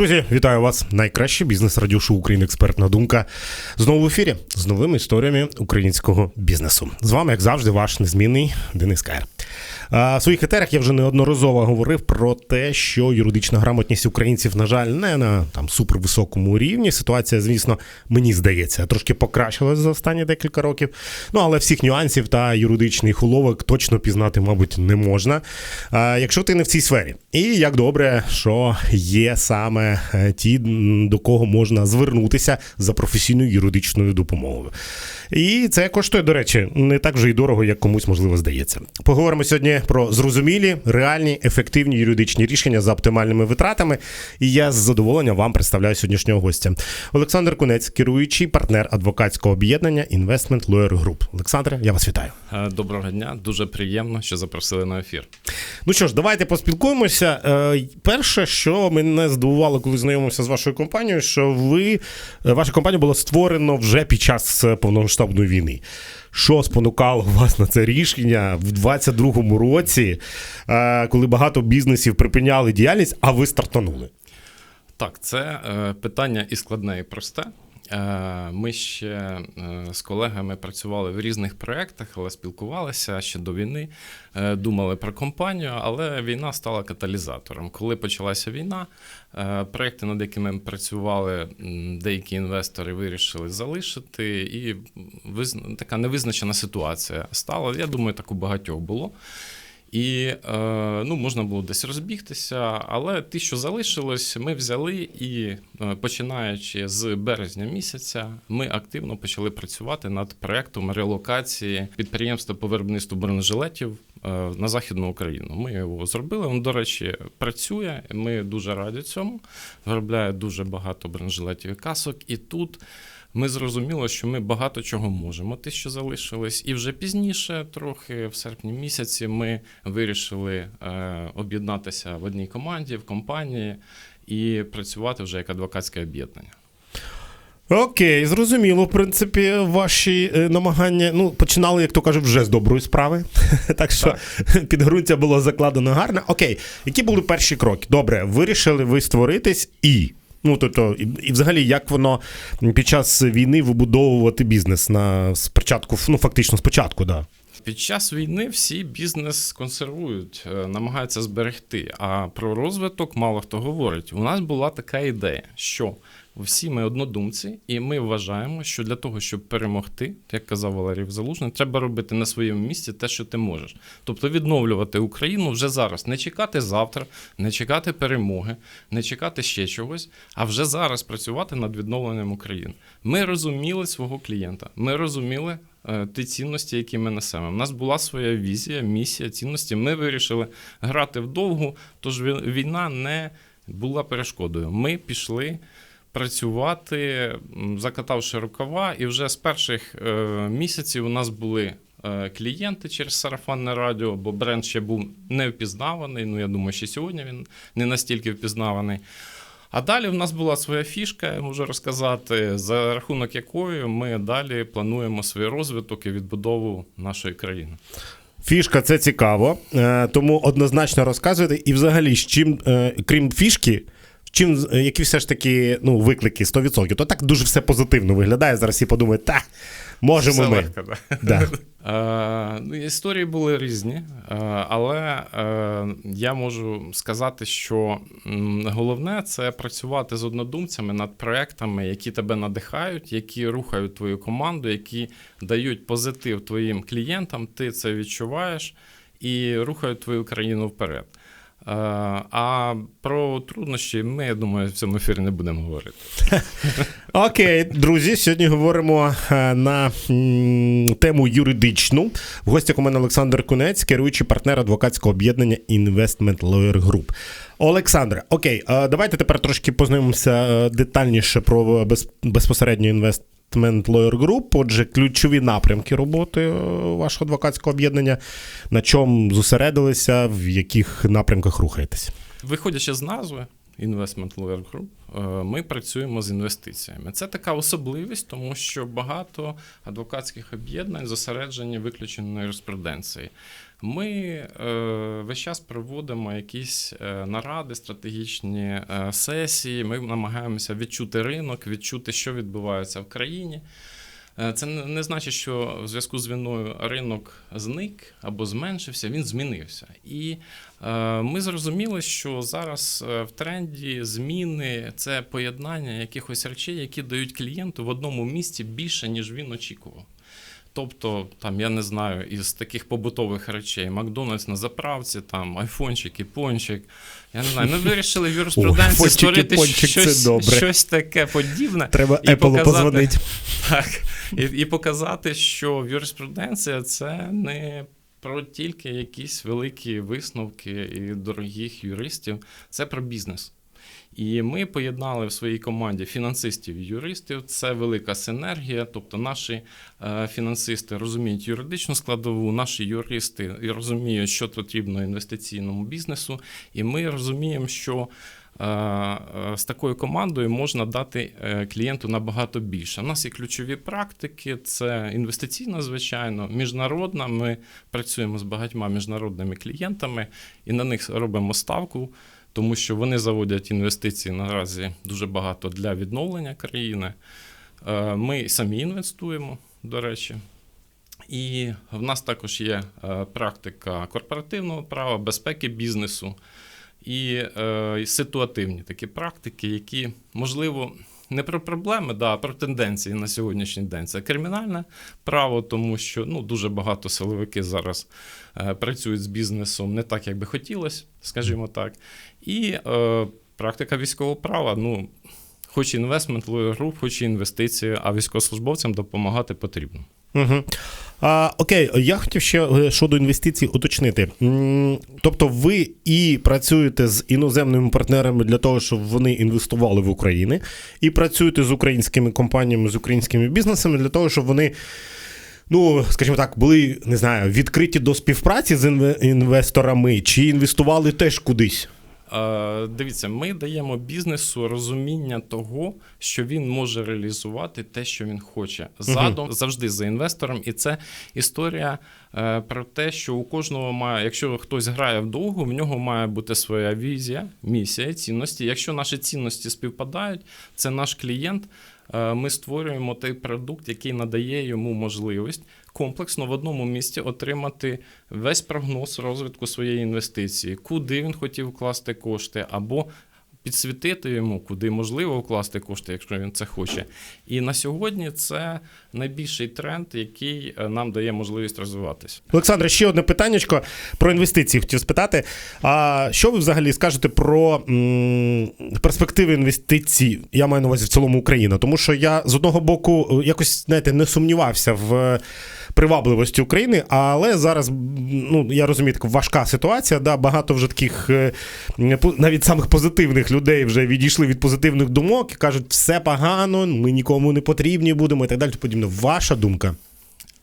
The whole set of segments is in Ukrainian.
Друзі, вітаю вас! Найкраще бізнес радіошоу Україна експертна думка. Знову в ефірі з новими історіями українського бізнесу. З вами, як завжди, ваш незмінний Денис Каєр. В своїх етерах я вже неодноразово говорив про те, що юридична грамотність українців, на жаль, не на там супервисокому рівні. Ситуація, звісно, мені здається, трошки покращилась за останні декілька років. Ну але всіх нюансів та юридичних уловок точно пізнати, мабуть, не можна. Якщо ти не в цій сфері, і як добре, що є саме е, ті, до кого можна звернутися за професійною юридичною допомогою. І це коштує, до речі, не так вже й дорого, як комусь можливо здається. Поговоримо сьогодні про зрозумілі, реальні, ефективні юридичні рішення за оптимальними витратами. І я з задоволенням вам представляю сьогоднішнього гостя. Олександр Кунець, керуючий партнер адвокатського об'єднання Investment Lawyer Group. Олександре, я вас вітаю. Е, Доброго дня, дуже приємно, що запросили на ефір. Ну що ж, давайте поспілкуємося. Е, Перше, що мене здивувало, коли знайомився з вашою компанією, що ви е, ваша компанія була створена вже під час повномасштабної війни. Що спонукало вас на це рішення в 22-му році, е, коли багато бізнесів припиняли діяльність, а ви стартанули? Так, це е, питання і складне, і просте. Е, Ми ще е, з колегами працювали в різних проєктах, але спілкувалися ще до війни, е, думали про компанію, але війна стала каталізатором. Коли почалася війна, проєкти, над якими ми працювали, деякі інвестори вирішили залишити, і така невизначена ситуація стала. Я думаю, так у багатьох було. І е, ну, можна було десь розбігтися, але ті, що залишилось, ми взяли і е, починаючи з березня місяця, ми активно почали працювати над проектом релокації підприємства по виробництву бронежилетів е, на Західну Україну. Ми його зробили. Він, до речі, працює. Ми дуже раді цьому. Виробляє дуже багато бронежилетів і касок. І тут ми зрозуміли, що ми багато чого можемо, ті, що залишились, і вже пізніше, трохи в серпні місяці, ми вирішили е, об'єднатися в одній команді, в компанії і працювати вже як адвокатське об'єднання. Окей, зрозуміло. В принципі, ваші е, намагання ну, починали, як то кажуть, вже з доброї справи. так що підґрунтя було закладено гарно. Окей, які були перші кроки? Добре, вирішили ви створитись і. Ну, тобто, і, і взагалі, як воно під час війни вибудовувати бізнес на спочатку, ну фактично спочатку, да. Під час війни всі бізнес консервують, е, намагаються зберегти. А про розвиток мало хто говорить. У нас була така ідея, що всі ми однодумці, і ми вважаємо, що для того, щоб перемогти, як казав Валерій Залужний, треба робити на своєму місці те, що ти можеш. Тобто відновлювати Україну вже зараз, не чекати завтра, не чекати перемоги, не чекати ще чогось, а вже зараз працювати над відновленням України. Ми розуміли свого клієнта, ми розуміли. е, Ті цінності, які ми несемо. У нас була своя візія, місія, цінності. Ми вирішили грати вдовгу, тож війна не була перешкодою. Ми пішли працювати, закатавши рукава, і вже з перших е, місяців у нас були е, клієнти через сарафанне радіо, бо бренд ще був не впізнаваний. Ну, я думаю, що сьогодні він не настільки впізнаваний. А далі в нас була своя фішка, я можу розказати, за рахунок якої ми далі плануємо свій розвиток і відбудову нашої країни. Фішка це цікаво, е, тому однозначно розказуйте. І взагалі, з чим, крім фішки, чим, е, які все ж таки ну, виклики 100%, то так дуже все позитивно виглядає. Зараз всі подумають, та можемо Все ми. легко, да. Да. Е, ну, історії були різні, е, але е, я можу сказати, що головне це працювати з однодумцями над проектами, які тебе надихають, які рухають твою команду, які дають позитив твоїм клієнтам. Ти це відчуваєш і рухають твою країну вперед. Е, А про труднощі ми, я думаю, в цьому ефірі не будемо говорити. Окей, друзі, сьогодні говоримо е, на тему юридичну. В гостях у мене Олександр Кунець, керуючий партнер адвокатського об'єднання Investment Lawyer Group. Олександре, окей, е, давайте тепер трошки познайомимося детальніше про без, безпосередньо Investment Lawyer Group. Отже, ключові напрямки роботи е, вашого адвокатського об'єднання. На чому зосередилися, в яких напрямках рухаєтесь? Виходячи з назви Investment Lawyer Group, е, ми працюємо з інвестиціями. Це така особливість, тому що багато адвокатських об'єднань зосереджені виключено на юриспруденції. Ми е, весь час проводимо якісь е, наради, стратегічні е, сесії. Ми намагаємося відчути ринок, відчути, що відбувається в країні. Е, Це не значить, що в зв'язку з війною ринок зник або зменшився, він змінився. І ми зрозуміли, що зараз в тренді зміни це поєднання якихось речей, які дають клієнту в одному місці більше, ніж він очікував. Тобто, там, я не знаю, із таких побутових речей, Макдональдс на заправці, там айфончик і пончик. Я не знаю. Ми вирішили в юриспруденції створити пончик щось, добре. щось таке подібне. Треба І Apple показати- позвонити. Так. І, і показати, що юриспруденція це не про тільки якісь великі висновки і дорогих юристів, це про бізнес. І ми поєднали в своїй команді фінансистів і юристів. Це велика синергія. Тобто, наші е, фінансисти розуміють юридичну складову, наші юристи розуміють, що потрібно інвестиційному бізнесу. І ми розуміємо, що е, е, з такою командою можна дати клієнту набагато більше. У нас є ключові практики, це інвестиційна, звичайно, міжнародна. Ми працюємо з багатьма міжнародними клієнтами і на них робимо ставку тому що вони заводять інвестиції наразі дуже багато для відновлення країни. Е, Ми самі інвестуємо, до речі. І в нас також є е, практика корпоративного права, безпеки бізнесу і е, ситуативні такі практики, які, можливо, не про проблеми, да, а про тенденції на сьогоднішній день. Це кримінальне право, тому що ну, дуже багато силовики зараз е, працюють з бізнесом не так, як би хотілося, скажімо так. І е, практика військового права, ну, хоч інвестмент, груп, хоч і інвестиції, а військовослужбовцям допомагати потрібно. Угу. А, окей, я хотів ще е, щодо інвестицій уточнити. Тобто, ви і працюєте з іноземними партнерами для того, щоб вони інвестували в Україну, і працюєте з українськими компаніями, з українськими бізнесами для того, щоб вони. Ну, скажімо так, були не знаю, відкриті до співпраці з інвесторами, чи інвестували теж кудись. Е, Дивіться, ми даємо бізнесу розуміння того, що він може реалізувати те, що він хоче. Задом завжди за інвестором. І це історія е, про те, що у кожного має, якщо хтось грає вдовго, в нього має бути своя візія, місія, цінності. Якщо наші цінності співпадають, це наш клієнт. Е, Ми створюємо той продукт, який надає йому можливість комплексно в одному місці отримати весь прогноз розвитку своєї інвестиції, куди він хотів вкласти кошти, або підсвітити йому, куди можливо вкласти кошти, якщо він це хоче. І на сьогодні це найбільший тренд, який е, нам дає можливість розвиватися. Олександре, ще одне питаннячко про інвестиції хотів спитати. А що ви взагалі скажете про м, перспективи інвестицій? Я маю на увазі в цілому Україна, тому що я з одного боку е, якось знаєте, не сумнівався в привабливості України, але зараз ну я розумію, така важка ситуація. Да, багато вже таких е, навіть самих позитивних людей вже відійшли від позитивних думок і кажуть, все погано, ми нікому не потрібні будемо і так далі. Подібне. Ваша думка?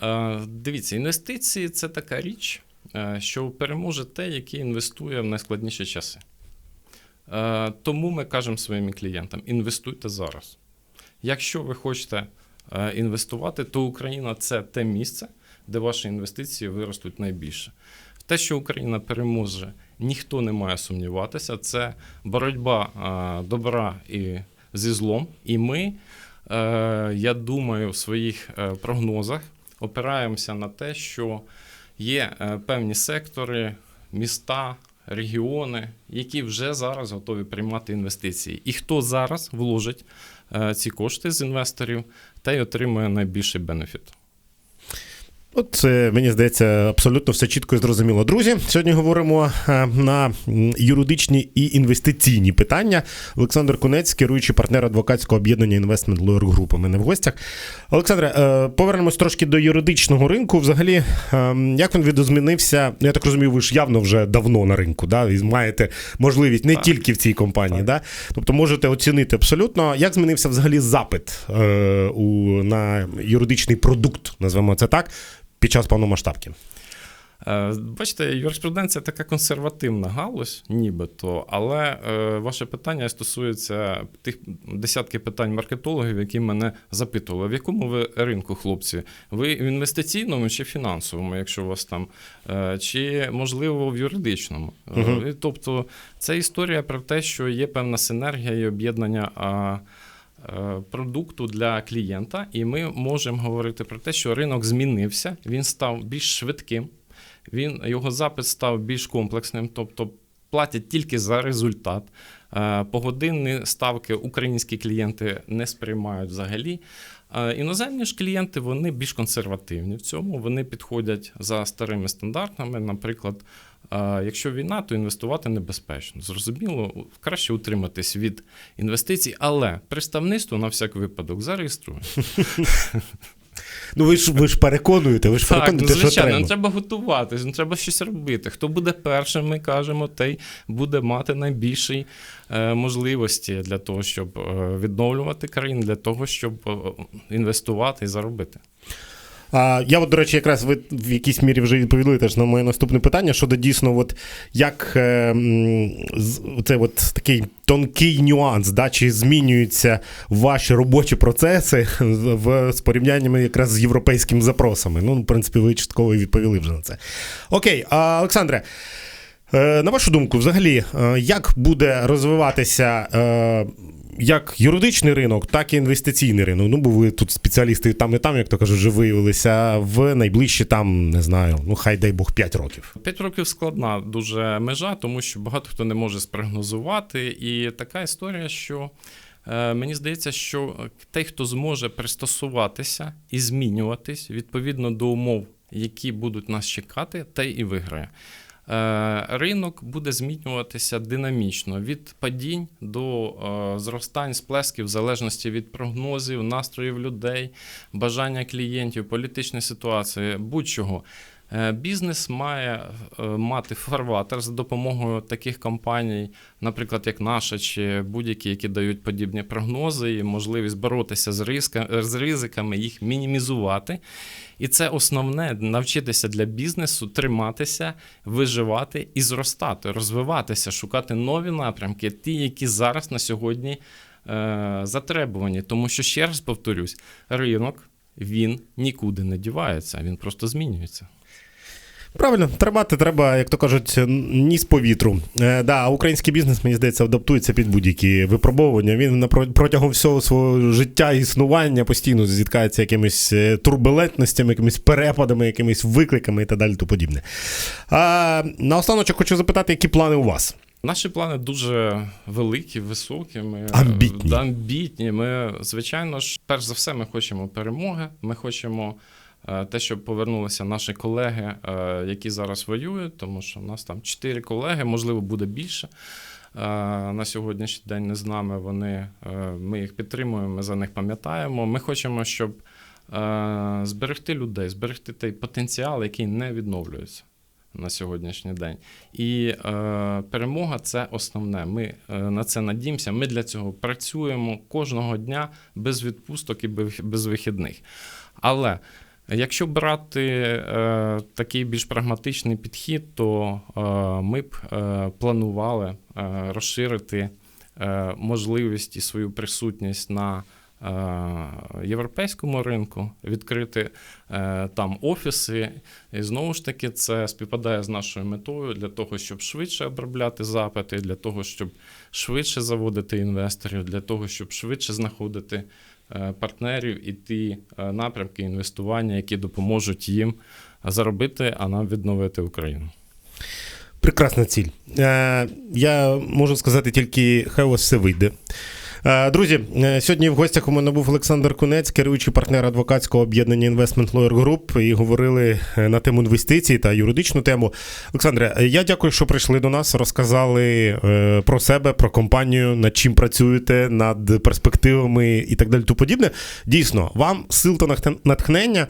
Е, Дивіться, інвестиції це така річ, е, що переможе те, який інвестує в найскладніші часи. Тому ми кажемо своїм клієнтам: інвестуйте зараз. Якщо ви хочете інвестувати, то Україна це те місце, де ваші інвестиції виростуть найбільше. В те, що Україна переможе, ніхто не має сумніватися. Це боротьба добра і зі злом. І ми, е, я думаю, в своїх е, прогнозах опираємося на те, що є е, певні сектори, міста, регіони, які вже зараз готові приймати інвестиції. І хто зараз вложить ці кошти з інвесторів, той отримує найбільший бенефіт. От це, мені здається, абсолютно все чітко і зрозуміло. Друзі, сьогодні говоримо е, на юридичні і інвестиційні питання. Олександр Кунець, керуючий партнер адвокатського об'єднання Investment Lawyer Group. У мене в гостях. Олександре, е, повернемось трошки до юридичного ринку. Взагалі, е, як він видозмінився? Ну, Я так розумію, ви ж явно вже давно на ринку, да? і маєте можливість не Так. тільки в цій компанії, да? тобто можете оцінити абсолютно, як змінився взагалі запит у, на юридичний продукт, назвемо це так, під час повномасштабки. Е, Бачите, юриспруденція така консервативна галузь, нібито, але е, ваше питання стосується тих десятки питань маркетологів, які мене запитували, в якому ви ринку, хлопці? Ви в інвестиційному чи фінансовому, якщо у вас там, е, чи можливо в юридичному? І Тобто, це історія про те, що є певна синергія і об'єднання. Е, Продукту для клієнта, і ми можемо говорити про те, що ринок змінився, він став більш швидким, він його запит став більш комплексним, тобто платять тільки за результат. Е, Погодинні ставки українські клієнти не сприймають взагалі. Е, Іноземні ж клієнти вони більш консервативні в цьому. Вони підходять за старими стандартами. Наприклад, якщо війна, то інвестувати небезпечно. Зрозуміло, краще утриматись від інвестицій, але представництво на всяк випадок зареєструє. Ну ви ж ви ж переконуєте, ви ж Так, ну, переконуєте, що звичайно, треба. ну, треба готуватись, ну, треба щось робити. Хто буде першим, ми кажемо, той буде мати найбільші е, можливості для того, щоб е, відновлювати країну, для того, щоб е, інвестувати і заробити. А, я, от, до речі, якраз ви в якійсь мірі вже відповіли теж на моє наступне питання щодо дійсно, от як е, це от такий тонкий нюанс, да, чи змінюються ваші робочі процеси в, з порівняннями якраз з європейськими запросами. Ну, в принципі, ви частково відповіли вже на це. Окей, а, Олександре. Е, На вашу думку, взагалі, е, як буде розвиватися е, як юридичний ринок, так і інвестиційний ринок? Ну, бо ви тут спеціалісти там і там, як то кажуть, вже виявилися в найближчі там, не знаю, ну хай дай Бог 5 років. П'ять років складна дуже межа, тому що багато хто не може спрогнозувати. І така історія, що мені здається, що той, хто зможе пристосуватися і змінюватись відповідно до умов, які будуть нас чекати, той і виграє. Е, Ринок буде змінюватися динамічно від падінь до е, зростань, сплесків, в залежності від прогнозів, настроїв людей, бажання клієнтів, політичної ситуації, будь-чого. Е, Бізнес має е, мати фарватер за допомогою таких компаній, наприклад, як наша, чи будь-які, які дають подібні прогнози, і можливість боротися з, риска, з ризиками, їх мінімізувати. І це основне навчитися для бізнесу триматися, виживати і зростати, розвиватися, шукати нові напрямки, ті, які зараз на сьогодні е, затребувані. Тому що ще раз повторюсь, ринок він нікуди не дівається, він просто змінюється. Правильно, тримати треба, як то кажуть, ніс по вітру. Е, да, український бізнес, мені здається, адаптується під будь-які випробовування. Він протягом всього свого життя існування постійно зіткається якимись е, турбулентностями, якимись перепадами, якимись викликами і так далі. То подібне. А, наостанок хочу запитати, які плани у вас? Наші плани дуже великі, високі. Ми е, Амбітні. амбітні. Ми, звичайно ж, перш за все, ми хочемо перемоги. Ми хочемо те, щоб повернулися наші колеги, е, які зараз воюють, тому що в нас там чотири колеги, можливо, буде більше. Е, На сьогоднішній день не з нами. Вони е, ми їх підтримуємо, ми за них пам'ятаємо. Ми хочемо, щоб е, зберегти людей, зберегти той потенціал, який не відновлюється на сьогоднішній день. І е, перемога це основне. Ми е, на це надіємося. Ми для цього працюємо кожного дня без відпусток і без вихідних. Але якщо брати е, такий більш прагматичний підхід, то е, ми б е, планували е, розширити е, можливість і свою присутність на е, європейському ринку, відкрити е, там офіси. І знову ж таки, це співпадає з нашою метою для того, щоб швидше обробляти запити, для того, щоб швидше заводити інвесторів, для того, щоб швидше знаходити партнерів і ті е, напрямки інвестування, які допоможуть їм заробити, а нам відновити Україну. Прекрасна ціль. Е, я можу сказати тільки, хай у вас все вийде. Е, Друзі, е, сьогодні в гостях у мене був Олександр Кунець, керуючий партнер адвокатського об'єднання Investment Lawyer Group, і говорили е, на тему інвестицій та юридичну тему. Олександре, я дякую, що прийшли до нас, розказали про себе, про компанію, над чим працюєте, над перспективами і так далі. тому подібне. Дійсно, вам сил та натхнення.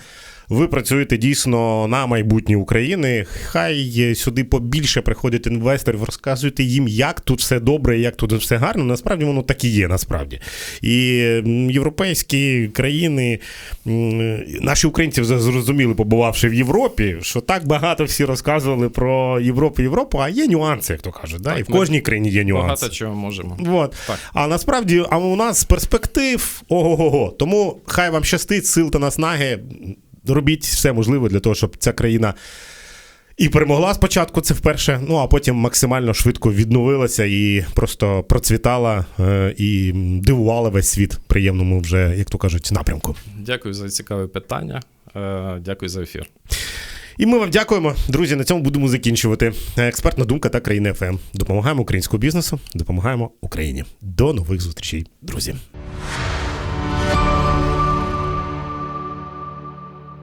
Ви працюєте дійсно на майбутнє України. Хай сюди побільше приходять інвесторів, розказуйте їм, як тут все добре, як тут все гарно. Насправді воно так і є, насправді. І європейські країни, наші українці вже зрозуміли, побувавши в Європі, що так багато всі розказували про Європу, Європу, а є нюанси, як то кажуть. Да? Так, і в кожній країні є нюанси. Багато чого можемо. Вот. Так. А насправді, а у нас перспектив ого-го. Тому хай вам щастить, сил та наснаги. Робіть все можливе для того, щоб ця країна і перемогла спочатку, це вперше, ну а потім максимально швидко відновилася і просто процвітала е, і дивувала весь світ приємному вже, як то кажуть, напрямку. Дякую за цікаве питання. Е, Дякую за ефір. І ми вам дякуємо, друзі. На цьому будемо закінчувати. Експертна думка та країна ФМ. Допомагаємо українському бізнесу, допомагаємо Україні. До нових зустрічей, друзі.